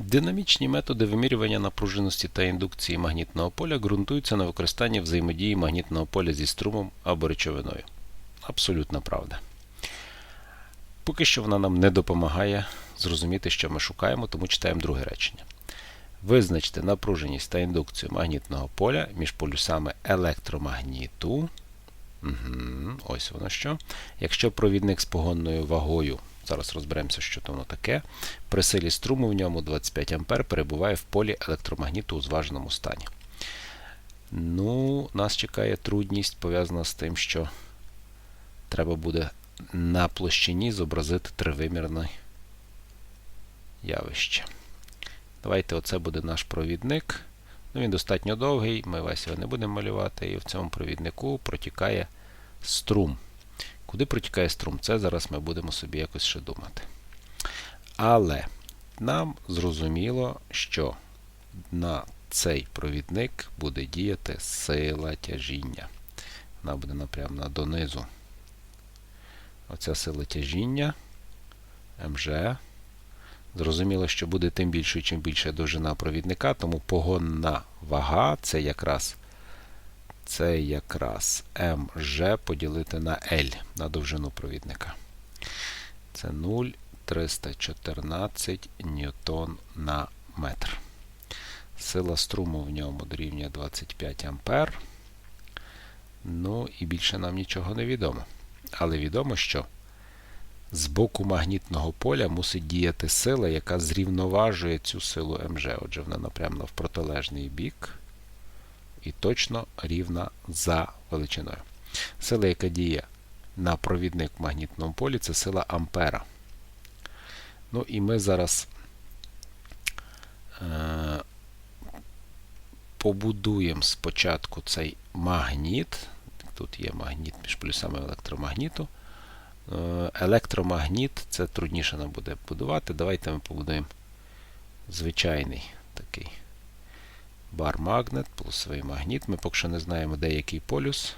Динамічні методи вимірювання напруженості та індукції магнітного поля ґрунтуються на використанні взаємодії магнітного поля зі струмом або речовиною. Абсолютна правда. Поки що вона нам не допомагає зрозуміти, що ми шукаємо, тому читаємо друге речення. Визначте напруженість та індукцію магнітного поля між полюсами електромагніту. Угу, ось воно що. Якщо провідник з погонною вагою, зараз розберемося, що то воно таке, при силі струму в ньому 25 А перебуває в полі електромагніту у зваженому стані. Ну, нас чекає трудність пов'язана з тим, що треба буде на площині зобразити тривимірне явище. Давайте оце буде наш провідник. Ну, Він достатньо довгий, ми весь його не будемо малювати, і в цьому провіднику протікає струм. Куди протікає струм? Це зараз ми будемо собі якось ще думати. Але нам зрозуміло, що на цей провідник буде діяти сила тяжіння. Вона буде напрямна донизу. Оця сила тяжіння МЖ. Зрозуміло, що буде тим більшою, чим більша довжина провідника, тому погонна вага це якраз це якраз МЖ поділити на L на довжину провідника. Це 0,314 ньютон на метр. Сила струму в ньому дорівнює 25 ампер. Ну і більше нам нічого не відомо. Але відомо, що з боку магнітного поля мусить діяти сила, яка зрівноважує цю силу МЖ. Отже, вона напрямно в протилежний бік і точно рівна за величиною. Сила, яка діє на провідник в магнітному полі, це сила Ампера. Ну і ми зараз е, побудуємо спочатку цей магніт. Тут є магніт між полюсами електромагніту. Електромагніт це трудніше нам буде будувати. Давайте ми побудуємо звичайний такий бар-магнет, плюсовий магніт. Ми поки що не знаємо, де який полюс.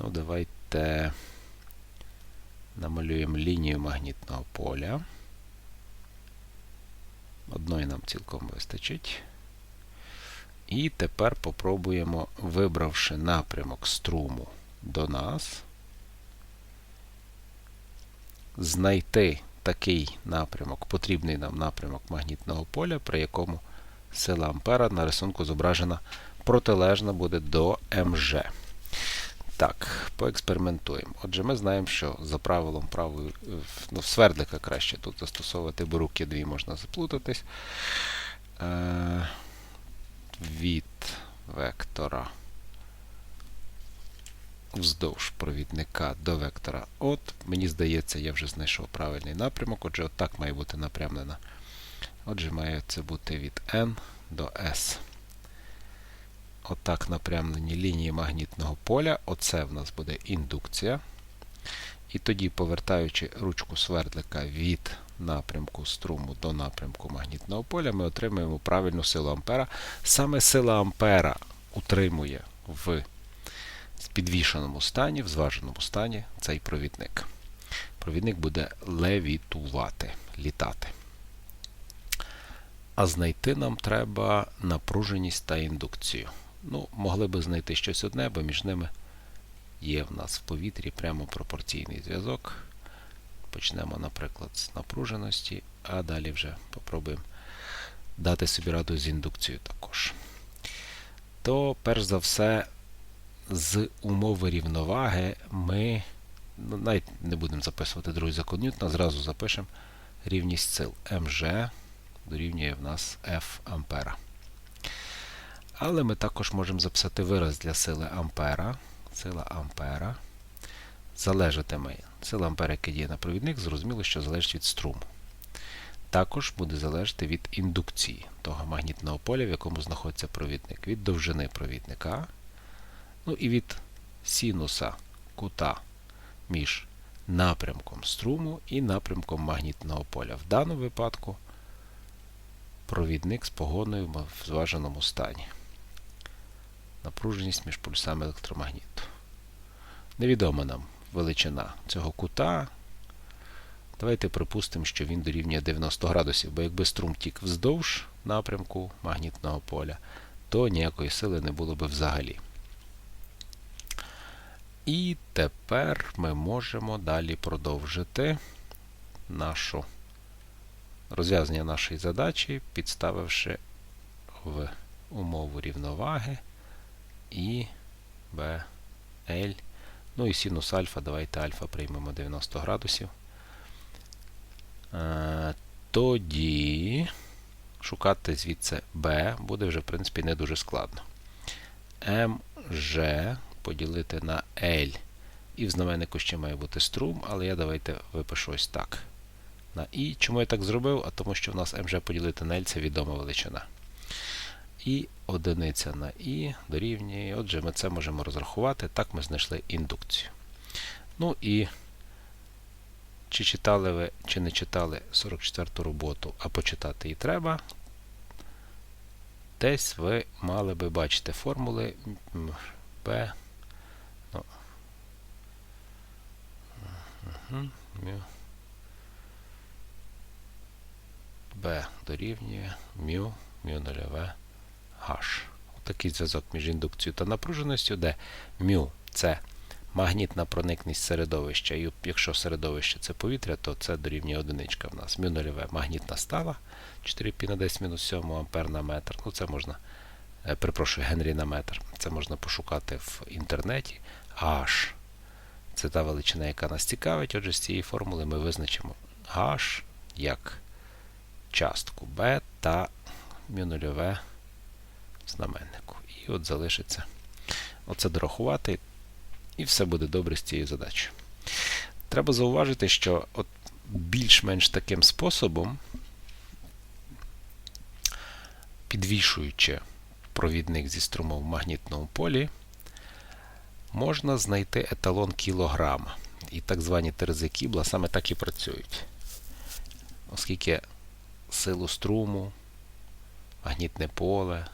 Ну, давайте намалюємо лінію магнітного поля. Одної нам цілком вистачить. І тепер попробуємо, вибравши напрямок струму до нас, знайти такий напрямок, потрібний нам напрямок магнітного поля, при якому сила Ампера на рисунку зображена протилежна буде до МЖ. Так, поекспериментуємо. Отже, ми знаємо, що за правилом правої, ну, свердлика краще тут застосовувати, бо руки дві можна заплутатись. Е від вектора вздовж провідника до вектора от. Мені здається, я вже знайшов правильний напрямок. Отже, отак має бути напрямлена. Отже, має це бути від N до S. Отак напрямлені лінії магнітного поля. Оце в нас буде індукція. І тоді, повертаючи ручку свердлика від напрямку струму до напрямку магнітного поля, ми отримуємо правильну силу Ампера. Саме сила Ампера утримує в підвішеному стані, в зваженому стані цей провідник. Провідник буде левітувати, літати. А знайти нам треба напруженість та індукцію. Ну, могли би знайти щось одне, бо між ними є в нас в повітрі прямо пропорційний зв'язок. Почнемо, наприклад, з напруженості, а далі вже попробуємо дати собі раду з індукцією також. То, перш за все, з умови рівноваги ми ну, навіть не будемо записувати другий закон Ньютона, зразу запишемо рівність сил МЖ дорівнює в нас F ампера. Але ми також можемо записати вираз для сили Ампера. Сила Ампера залежатиме. Сила Ампера, яка діє на провідник, зрозуміло, що залежить від струму. Також буде залежати від індукції того магнітного поля, в якому знаходиться провідник, від довжини провідника, ну і від синуса кута між напрямком струму і напрямком магнітного поля. В даному випадку провідник з погоною в зваженому стані. Напруженість між полюсами електромагніту. Невідомо нам величина цього кута. Давайте припустимо, що він дорівнює 90 градусів, бо якби струм тік вздовж напрямку магнітного поля, то ніякої сили не було би взагалі. І тепер ми можемо далі продовжити нашу розв'язання нашої задачі, підставивши в умову рівноваги і b, L. Ну і синус альфа, давайте альфа приймемо 90 градусів. Е, Тоді шукати звідси b буде вже, в принципі, не дуже складно. mg поділити на L. І в знаменнику ще має бути струм, але я давайте випишу ось так. На І. Чому я так зробив? А тому що в нас mg поділити на L це відома величина. І одиниця на І дорівнює. Отже, ми це можемо розрахувати. Так ми знайшли індукцію. Ну і чи читали ви, чи не читали 44-ту роботу, а почитати її треба. Десь ви мали би бачити формули B. Угу. Мю. Б дорівнює мю, мю нульове H. Такий зв'язок між індукцією та напруженістю, де мю це магнітна проникність середовища. І якщо середовище це повітря, то це дорівнює одиничка в нас. Мю нульове магнітна стала 4 π на 10 мінус 7 ампер на метр. Ну це можна, е, перепрошую, Генрі на метр. Це можна пошукати в інтернеті. H це та величина, яка нас цікавить. Отже, з цієї формули ми визначимо H як частку b та μ знаменнику. І от залишиться оце дорахувати, і все буде добре з цією задачею. Треба зауважити, що більш-менш таким способом, підвішуючи провідник зі струмом в магнітному полі, можна знайти еталон кілограма. І так звані терези Кібла саме так і працюють. Оскільки силу струму, магнітне поле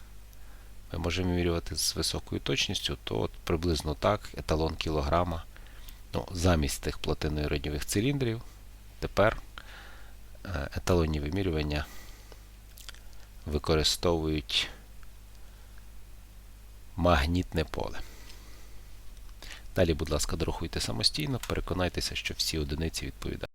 ми можемо вимірювати з високою точністю, то от приблизно так еталон кілограма. Ну, Замість тих платиноїродньових циліндрів тепер е, еталонні вимірювання використовують магнітне поле. Далі, будь ласка, дорахуйте самостійно, переконайтеся, що всі одиниці відповідають.